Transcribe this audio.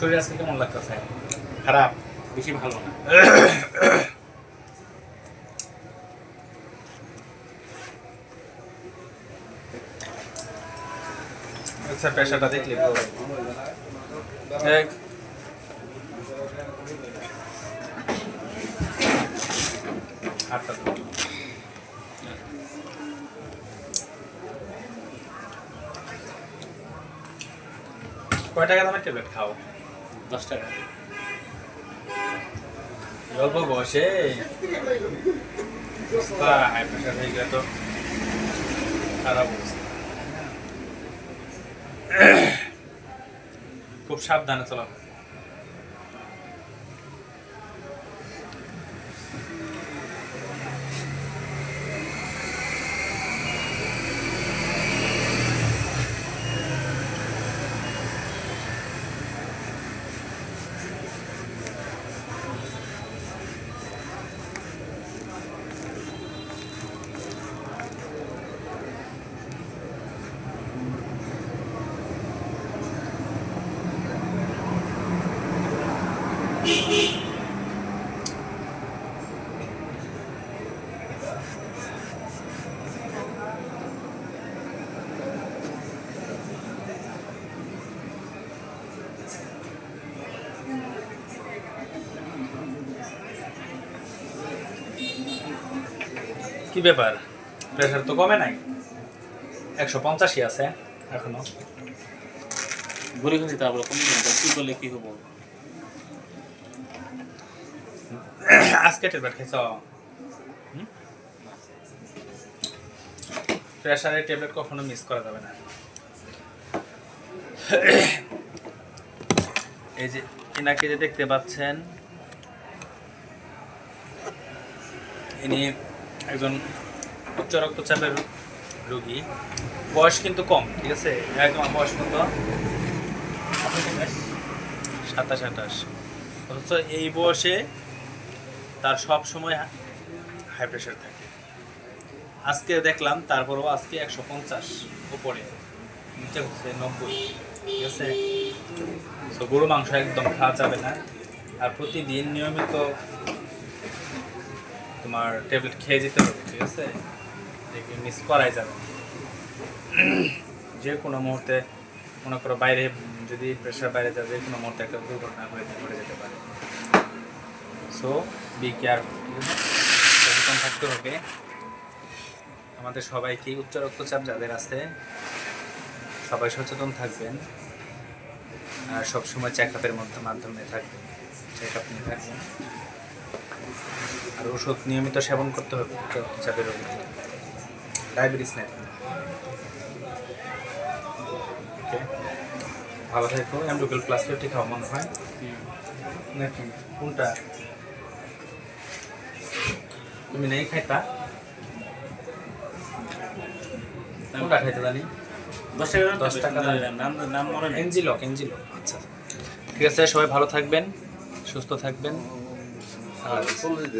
শরীর আজকে কেমন লাগতেছে? খারাপ বেশি ভালো না। আচ্ছা প্রেশারটা দেখলে আটটা কয় টাকা দামের ট্যাবলেট খাও? বয়সে খারাপ খুব সাবধানে চলা। কি ব্যাপার? প্রেশার তো কমে নাই? একশো পঞ্চাশই আছে এখনও। ঘুরে ঘুরে তারপরে কমে কি করলে কি হব? আজকে ট্যাবলেট খাইছ? প্রেশারের ট্যাবলেট কখনো মিস করা যাবে না। এই যে ইনাকে যে দেখতে পাচ্ছেন, ইনি একজন উচ্চ রক্তচাপের রোগী। বয়স কিন্তু কম, ঠিক আছে? একদম বয়স কত সাতাশ, আঠাশ। অথচ এই বয়সে তার সব সময় হাই প্রেশার থাকে। আজকে দেখলাম, তারপরও আজকে একশো পঞ্চাশ উপরে। নিচে হচ্ছে নব্বই। ঠিক আছে? তো গরু মাংস একদম খাওয়া যাবে না। আর প্রতিদিন নিয়মিত তোমার ট্যাবলেট খেয়ে যেতে হবে, ঠিক আছে? দেখবি মিস করাই যাবে যে কোনো মুহূর্তে মনে করো বাইরে, যদি প্রেশার বাইরে যায়, যে কোনো মুহূর্তে একটা দুর্ঘটনা হয়ে যেতে পারে। সো বি কেয়ার সচেতন থাকতে হবে। আমাদের সবাইকে উচ্চ রক্তচাপ যাদের আছে সবাই সচেতন থাকবেন। আর সবসময় চেক আপের মধ্যে মাধ্যমে থাকবেন। চেক আপ নিয়ে থাকবেন। আর ওষুধ নিয়মিত সেবন করতে হবে উচ্চ রক্তচাপের রোগীদের ডায়াবেটিস নেই ভালো থাকো এমডোকেল প্লাস ফিফটি খাওয়া মনে হয়। নাকি? কোনটা? তুমি নেই খাইতা। কোনটা খাইতে জানি দশ টাকা দশ টাকা। নাম নাম মনে নেই। এনজিলক এনজিলক আচ্ছা। ঠিক আছে সবাই ভালো থাকবেন সুস্থ থাকবেন। আর।